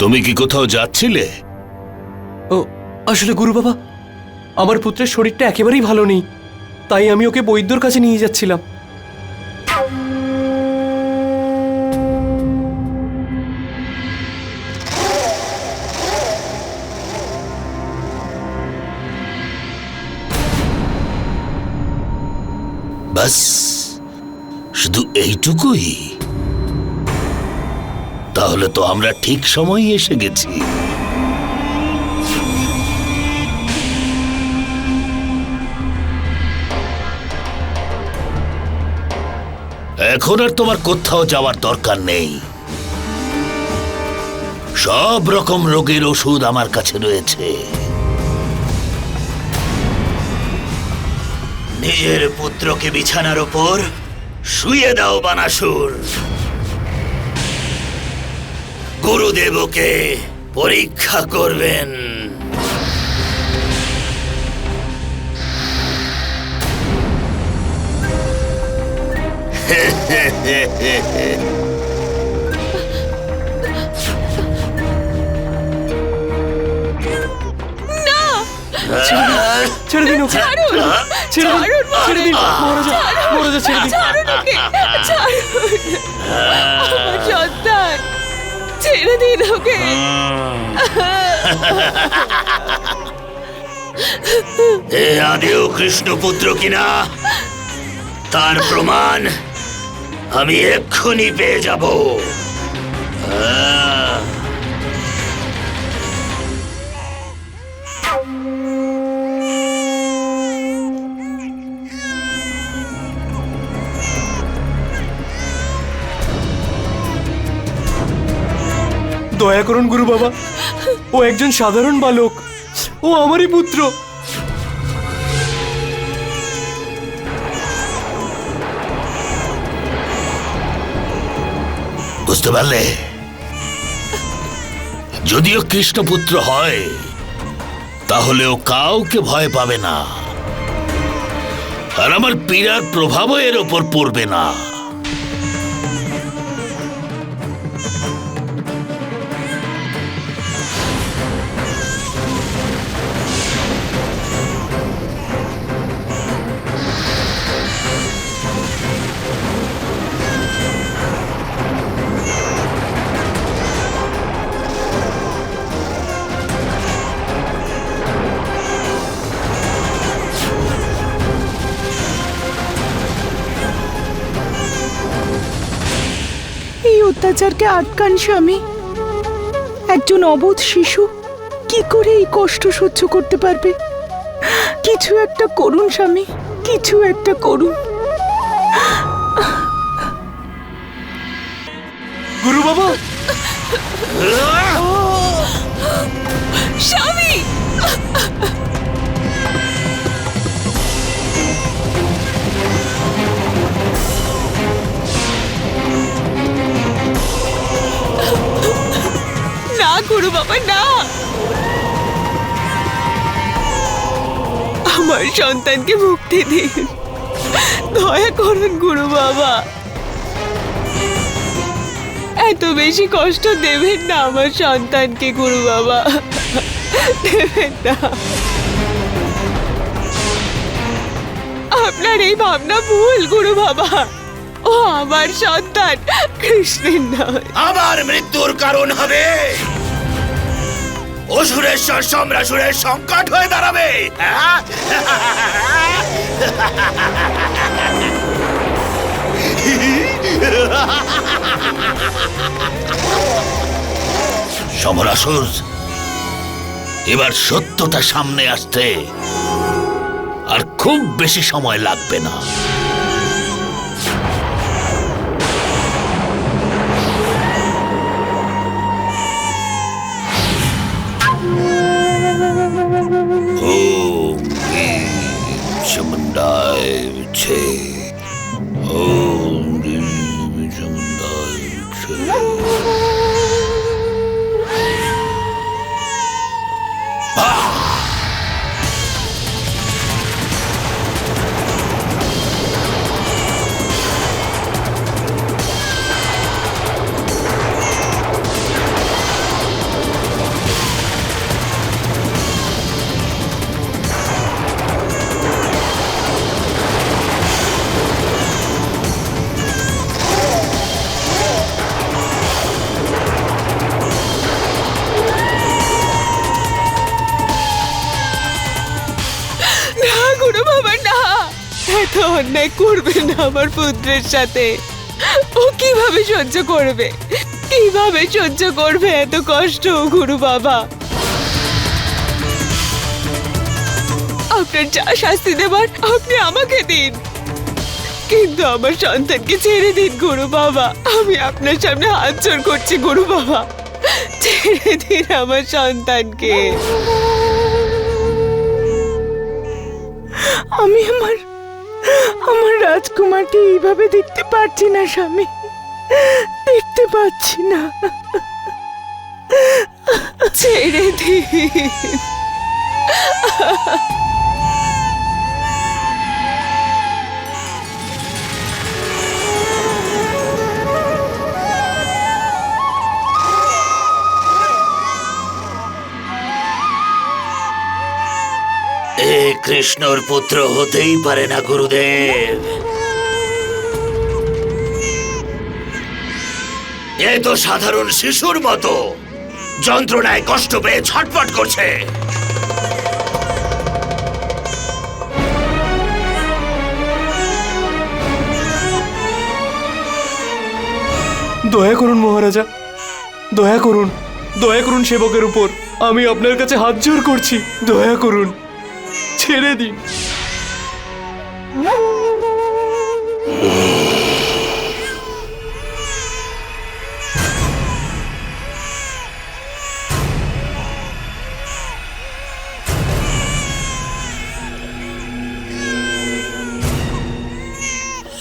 তুমি কি কোথাও যাচ্ছিলে? ও আসলে গুরু বাবা আমার পুত্রের শরীরটা একেবারেই ভালো নেই তাই আমি ওকে বৈদ্যর কাছে নিয়ে যাচ্ছিলাম। বাস শুধু এইটুকুই? তাহলে তো আমরা ঠিক সময়ই এসে গেছি। এখন আর তোমার কোথাও যাওয়ার দরকার নেই। সব রকম রোগের ওষুধ আমার কাছে রয়েছে। নিজের পুত্রকে বিছানার ওপর শুয়ে দাও বানাসুর। গুরুদেবকে পরীক্ষা করবেন। ছেড়ে দিন ওকে। ছেড়ে দিন। ছেড়ে দিন। মহারাজা মহারাজা ছেড়ে দিন। ছাড়ুন ওকে! ছাড়ুন! আমার সন্তান! ছেড়ে দিন ওকে। আদেও কৃষ্ণপুত্র কিনা? তার প্রমাণ আমি এক্ষুনি পেয়ে যাব। আহ, দয়া করুন গুরু বাবা। ও একজন সাধারণ বালক। ও আমারই পুত্র। বুঝতে পারলে? যদিও কৃষ্ণপুত্র হয়, তাহলেও কাউকে ভয় পাবে না। আর আমার পীড়ার প্রভাবও এর ওপর পড়বে না। অত্যাচারকে আটকান স্বামী একজন অবোধ শিশু কি করে এই কষ্ট সহ্য করতে পারবে? কিছু একটা করুন স্বামী কিছু একটা করুন। গুরু বাবা স্বামী! গুরু বাবা না আমার সন্তানকে মুক্তি দিন দয়া করুন গুরু বাবা এত বেশি কষ্ট দেবেন না আমার সন্তানকে গুরু বাবা দেবেন না আপনার এই ভাবনা ভুল গুরু বাবা ও আমার সন্তান কৃষ্ণের নয় আমার মৃত্যুর কারণ হবে অসুরেশ্বর সম্রাসুরের সংকট হয়ে দাঁড়াবে? সমরাসুর, এবার সত্যটা সামনে আসতে আর খুব বেশি সময় লাগবে না অন্যায় করবে না আমার পুত্রের সাথে। ও কীভাবে সহ্য করবে? কীভাবে সহ্য করবে এত কষ্ট, গুরু বাবা? আপনার যা শাস্তি দেবার, আপনি আমাকে দিন। কিন্তু আমার সন্তানকে ছেড়ে দিন, গুরু বাবা। আমি আপনার সামনে হাত জোর করছি, গুরু বাবা। ছেড়ে দিন আমার সন্তানকে। আমি আমার আমার রাজকুমারকে এইভাবে দেখতে পারছি না স্বামী। দেখতে পাচ্ছি না। ছেড়ে দিন। এ কৃষ্ণর পুত্র হতেই পারে না, গুরুদেব। এ তো সাধারণ শিশুর মতো। যন্ত্রণায় কষ্ট পেয়ে ছটফট করছে। দয়া করুন, মহারাজা। দয়া করুন। দয়া করুন, সেবকের উপর। আমি আপনার কাছে হাত জোর করছি। দয়া করুন। ছেড়ে দিন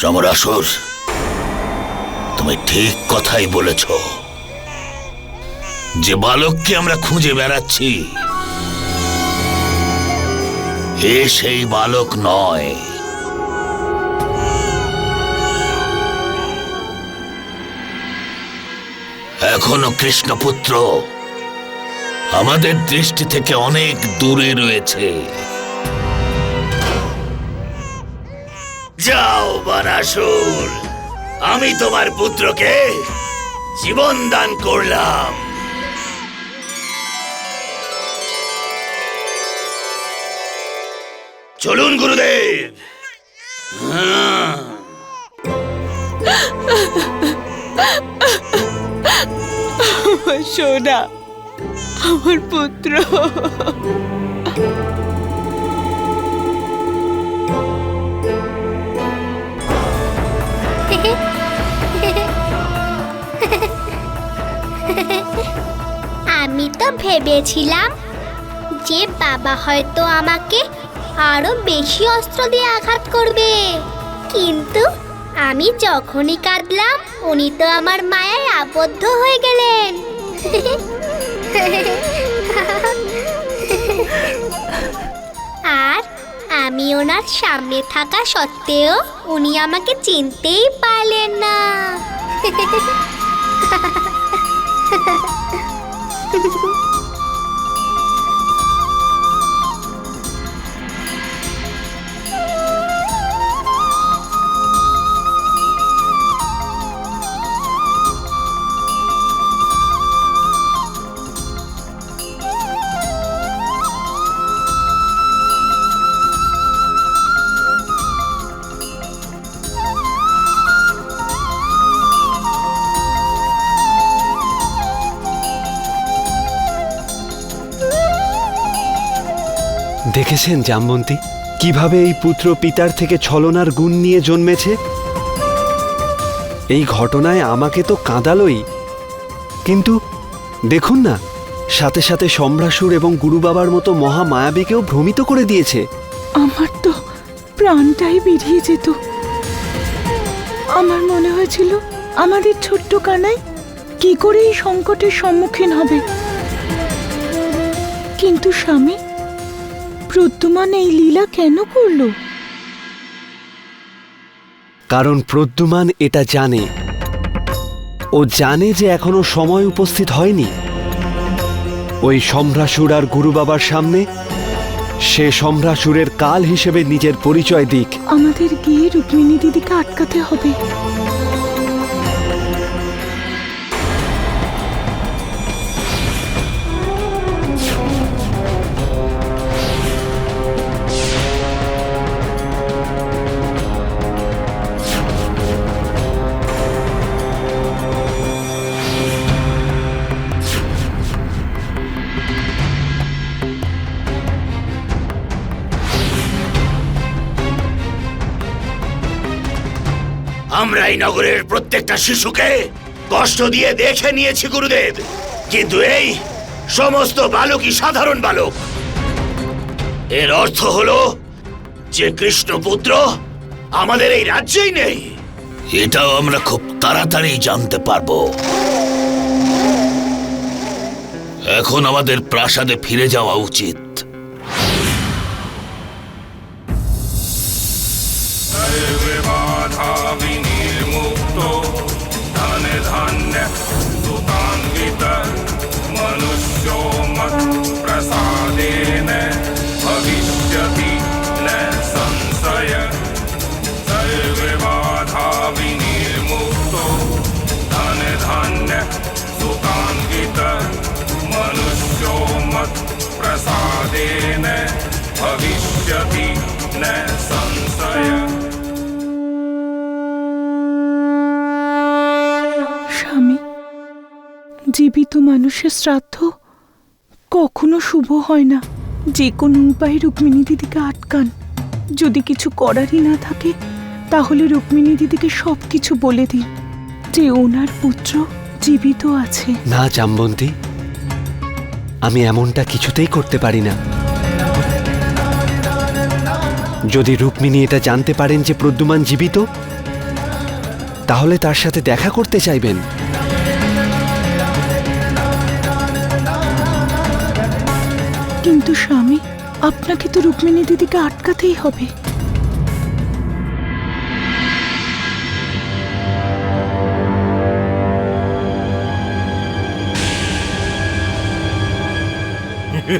সমরাসুর তুমি ঠিক কথাই বলেছ। যে বালককে আমরা খুঁজে বেড়াচ্ছি এ সেই বালক নয়। এখনও কৃষ্ণপুত্র আমাদের দৃষ্টি থেকে অনেক দূরে রয়েছে। যাও বানাসুর আমি তোমার পুত্রকে জীবন দান করলাম। চলুন গুরুদেব। আমার সোনা আমার পুত্র আমি তো ভেবেছিলাম যে বাবা হয়তো আমাকে আরও বেশি অস্ত্র দিয়ে আঘাত করবে। কিন্তু আমি যখনই কাঁদলাম, উনি তো আমার মায়ায় আবদ্ধ হয়ে গেলেন। আর আমি ওনার সামনে থাকা সত্ত্বেও উনি আমাকে চিনতেই পারলেন না। দেখেছেন জামবন্তী? কীভাবে এই পুত্র পিতার থেকে ছলনার গুণ নিয়ে জন্মেছে? এই ঘটনায় আমাকে তো কাঁদালই। কিন্তু দেখুন না, সাথে সাথে সম্রাসুর এবং গুরু বাবার মতো মহা মায়াবীকেও ভ্রমিত করে দিয়েছে। আমার তো প্রাণটাই বেরিয়ে যেত। আমার মনে হয়েছিল, আমাদের ছোট্ট কানাই কি করে এই সংকটের সম্মুখীন হবে? কিন্তু স্বামী প্রদ্যুমান এই লীলা কেন করল? কারণ প্রদ্যুমান এটা জানে। ও জানে যে এখনও সময় উপস্থিত হয়নি। ওই সম্রাসুর আর গুরু বাবার সামনে সে সম্রাসুরের কাল হিসেবে নিজের পরিচয় দিক। আমাদের গিয়ে রুক্মিণী দিদিকে আটকাতে হবে। এই নগরের প্রত্যেকটা শিশুকে কষ্ট দিয়ে দেখে নিয়েছি গুরুদেব। কিন্তু এই সমস্ত বালকই সাধারণ বালক। এর অর্থ হলো যে কৃষ্ণপুত্র আমাদের এই রাজ্যেই নেই। এটাও আমরা খুব তাড়াতাড়ি জানতে পারব। এখন আমাদের প্রাসাদে ফিরে যাওয়া উচিত। मत्प्रसादेन भविष्यति न संशय স্বামী জীবিত মানুষের শ্রাদ্ধ কখনো শুভ হয় না যে কোনো উপায়ে রুক্মিণী দিদিকে আটকান যদি কিছু করারই না থাকে তাহলে রুক্মিণী দিদিকে সব কিছু বলে দিন যে ওনার পুত্র জীবিত আছে না জামবন্তী আমি এমনটা কিছুতেই করতে পারি না। যদি রুক্মিণী এটা জানতে পারেন যে প্রদ্যুমান জীবিত, তাহলে তার সাথে দেখা করতে চাইবেন। কিন্তু স্বামী, আপনাকে তো রুক্মিণী দিদিকে আটকাতেই হবে। কি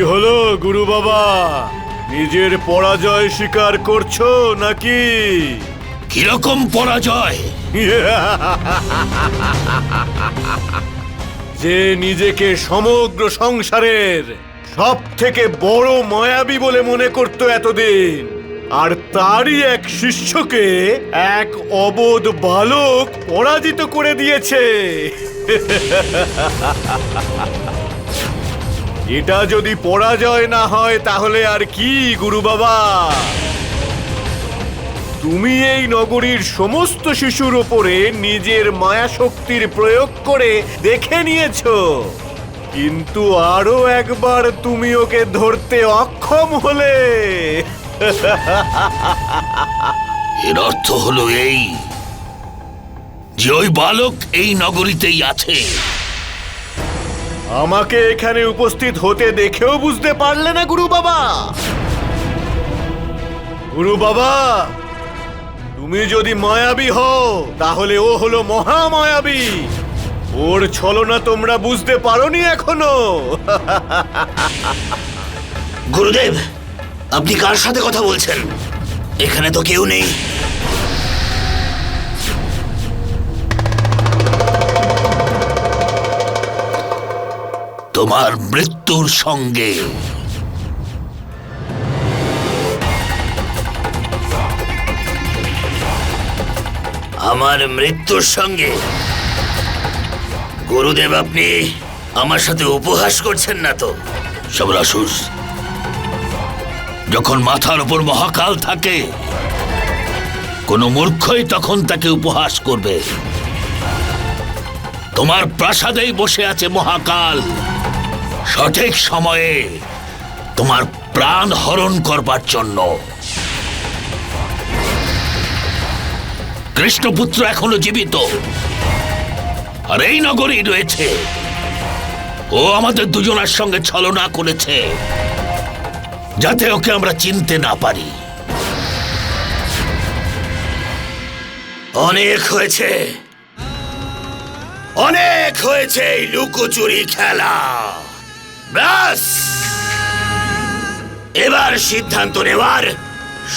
হলো গুরু বাবা? নিজের পরাজয় স্বীকার করছ নাকি? কীরকম পরাজয়? যে নিজেকে সমগ্র সংসারের সব থেকে বড় মায়াবী বলে মনে করত এতদিন। আর তারই এক শিষ্যকে এক অবোধ বালক পরাজিত করে দিয়েছে। এটা যদি পরাজয় না হয়, তাহলে আর কি, গুরু বাবা? তুমি এই নগরীর সমস্ত শিশুর ওপরে নিজের মায়া শক্তির প্রয়োগ করে দেখে নিয়েছো। কিন্তু আরও একবার তুমি ওকে ধরতে অক্ষম হলে। এর অর্থ হলো এই যে ওই বালক এই নগরীতেই আছে। আমাকে এখানে উপস্থিত হতে দেখেও বুঝতে পারলে না গুরু বাবা। গুরু বাবা তুমি যদি মায়াবী হও তাহলে ও হলো মহামায়াবী। ওর ছলনা তোমরা বুঝতে পারোনি এখনও। গুরুদেব, আপনি কার সাথে কথা বলছেন? এখানে তো কেউ নেই। তোমার মৃত্যুর সঙ্গে। আমার মৃত্যুর সঙ্গে। গুরুদেব, আপনি আমার সাথে উপহাস করছেন না তো? সবরাসুস, যখন মাথার উপর মহাকাল থাকে, কোনো মূর্খই তখন তাকে উপহাস করবে। তোমার প্রাসাদেই বসে আছে মহাকাল। সঠিক সময়ে তোমার প্রাণ হরণ করবার জন্য। কৃষ্ণপুত্র এখনও জীবিত। আর এই নগরেই রয়েছে। ও আমাদের দুজনের সঙ্গে ছলনা করেছে, যাতে ওকে আমরা চিনতে না পারি। অনেক হয়েছে। অনেক হয়েছে এই লুকোচুরি খেলা। ব্যাস! এবার সিদ্ধান্ত নেওয়ার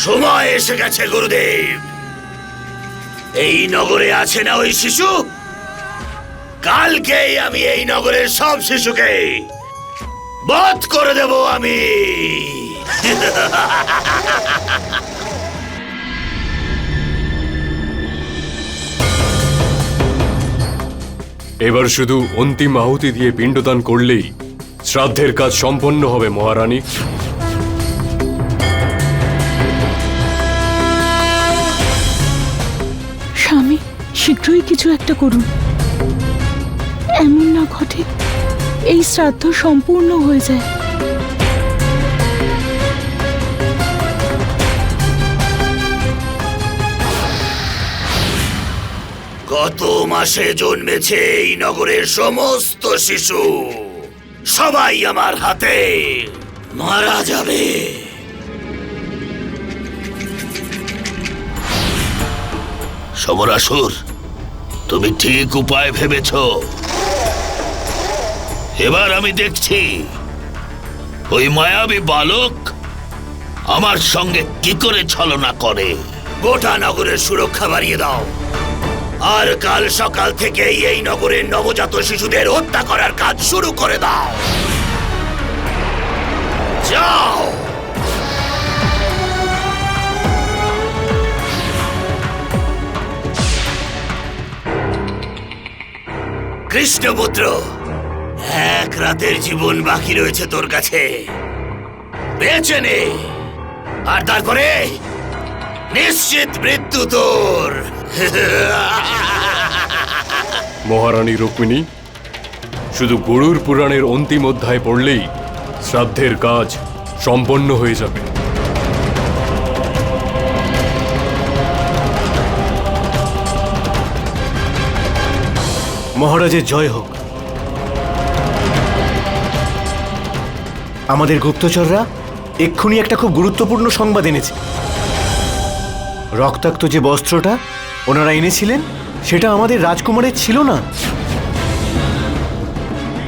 সময় এসে গেছে, গুরুদেব। এই নগরে আছে না ওই শিশু? কালকেই আমি এই নগরের সব শিশুকে বধ করে দেব আমি। এবার শুধু অন্তিম আহুতি দিয়ে পিণ্ডদান করলেই শ্রাদ্ধের কাজ সম্পন্ন হবে মহারানী। স্বামী শীঘ্রই কিছু একটা করুন। এমন না ঘটে। এই শ্রাদ্ধ সম্পূর্ণ হয়ে যায়। গত মাসে জন্মেছে এই নগরের সমস্ত শিশু? সবাই আমার হাতে মারা যাবে। সমরাসুর তুমি ঠিক উপায় ভেবেছ। এবার আমি দেখছি। ওই মায়াবী বালক আমার সঙ্গে কি করে ছলনা করে? গোটা নগরের সুরক্ষা বাড়িয়ে দাও। আর কাল সকাল থেকেই এই নগরের নবজাত শিশুদের হত্যা করার কাজ শুরু করে দাও। যাও। কৃষ্ণপুত্র এক রাতের জীবন বাকি রয়েছে তোর কাছে। বেঁচে নে। আর তারপরে নিশ্চিত মৃত্যু তোর। মহারানী রুক্মিণী শুধু গরুর পুরাণের অন্তিম অধ্যায় পড়লেই শ্রাদ্ধের কাজ সম্পন্ন হয়ে যাবে। মহারাজের জয় হোক। আমাদের গুপ্তচররা এক্ষুনি একটা খুব গুরুত্বপূর্ণ সংবাদ এনেছে। রক্তাক্ত যে বস্ত্রটা ওনারা এনেছিলেন, সেটা আমাদের রাজকুমারের ছিল না।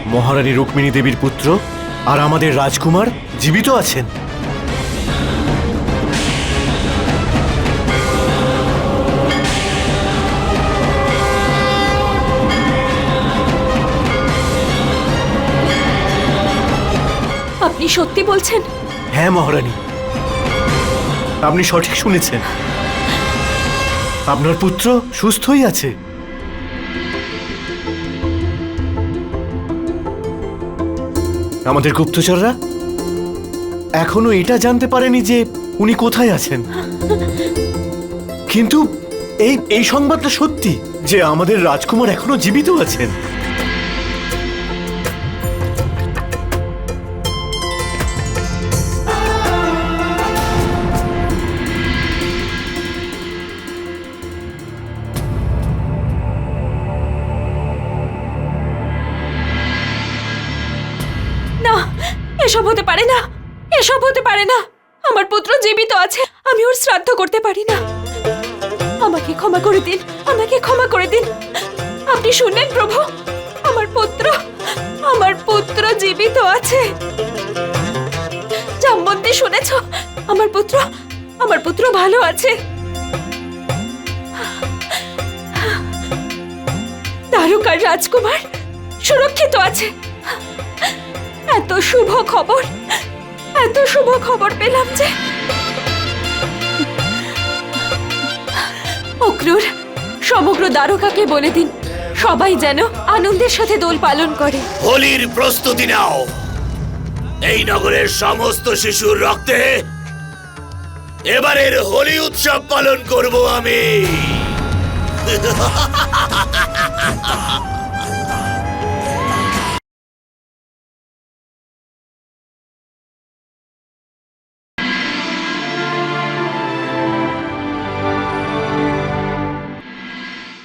মহারানী রুক্মিণী দেবীর পুত্র আর আমাদের রাজকুমার জীবিত আছেন। আপনি সত্যি বলছেন? হ্যাঁ মহারানী। আপনি সঠিক শুনেছেন। আপনার পুত্র সুস্থই আছে। আমাদের গুপ্তচররা এখনও এটা জানতে পারেনি যে উনি কোথায় আছেন। কিন্তু এই এই সংবাদটা সত্যি যে আমাদের রাজকুমার এখনও জীবিত আছেন। এসব হতে পারে না। এসব হতে পারে না। আমার পুত্র জীবিত আছে। আমি ওর শ্রাদ্ধ করতে পারি না। আমাকে ক্ষমা করে দিন। আমাকে ক্ষমা করে দিন। আপনি শুনলেন, প্রভু? আমার পুত্র আমার পুত্র জীবিত আছে। জামবন্দি শুনেছ? আমার পুত্র আমার পুত্র ভালো আছে। তারকার রাজকুমার সুরক্ষিত আছে। এত শুভ খবর, এত শুভ খবর পেলাম যে। অক্রুর, সমগ্র দ্বারকাকে বলে দিন, সবাই যেন আনন্দের সাথে দোল পালন করে। হোলির প্রস্তুতি নাও। এই নগরের সমস্ত শিশুর রক্তে এবারের হোলি উৎসব পালন করব আমি।